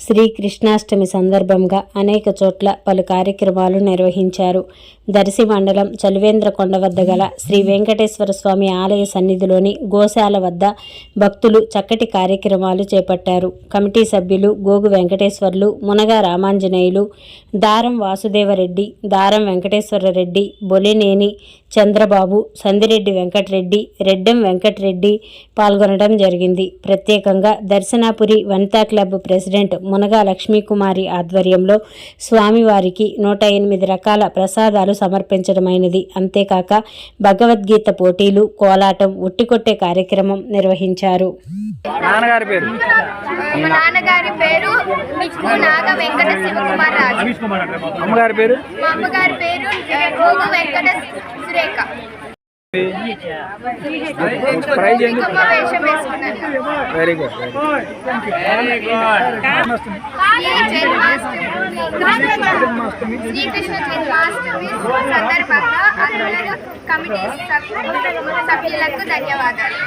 Srikrishnashtami సందర్భంగా అనేక చోట్ల పలు కార్యక్రమాలు నిర్వహించారు. దర్శి మండలం చలివేంద్రకొండ వద్ద గల శ్రీ వెంకటేశ్వర స్వామి ఆలయ సన్నిధిలోని గోశాల వద్ద భక్తులు చక్కటి కార్యక్రమాలు చేపట్టారు. కమిటీ సభ్యులు గోగు వెంకటేశ్వర్లు మునగా రామాంజనేయులు దారం వాసుదేవరెడ్డి దారం వెంకటేశ్వరరెడ్డి బొలినేని చంద్రబాబు సందిరెడ్డి వెంకటరెడ్డి రెడ్డెం వెంకటరెడ్డి పాల్గొనడం జరిగింది. ప్రత్యేకంగా దర్శనాపురి వనితా క్లబ్ ప్రెసిడెంట్ మునగా లక్ష్మీకుమారి ఆధ్వర్యంలో స్వామివారికి నూట ఎనిమిది రకాల ప్రసాదాలు సమర్పించడమైనది. అంతేకాక భగవద్గీత పోటీలు కోలాటం ఉట్టికొట్టే కార్యక్రమం నిర్వహించారు. నాన్నగారి పేరు? మా నాన్నగారి పేరు నిక్కు నాగ వెంకట శివకుమార్ రాజు. అమ్మగారి పేరు? మా అమ్మగారి పేరు గోగు వెంకట సురేఖ వెరీ గుడ్ శ్రీకృష్ణ జన్మాష్టమి సందర్భంగా కమిటీ సభ్యులకు ధన్యవాదాలు.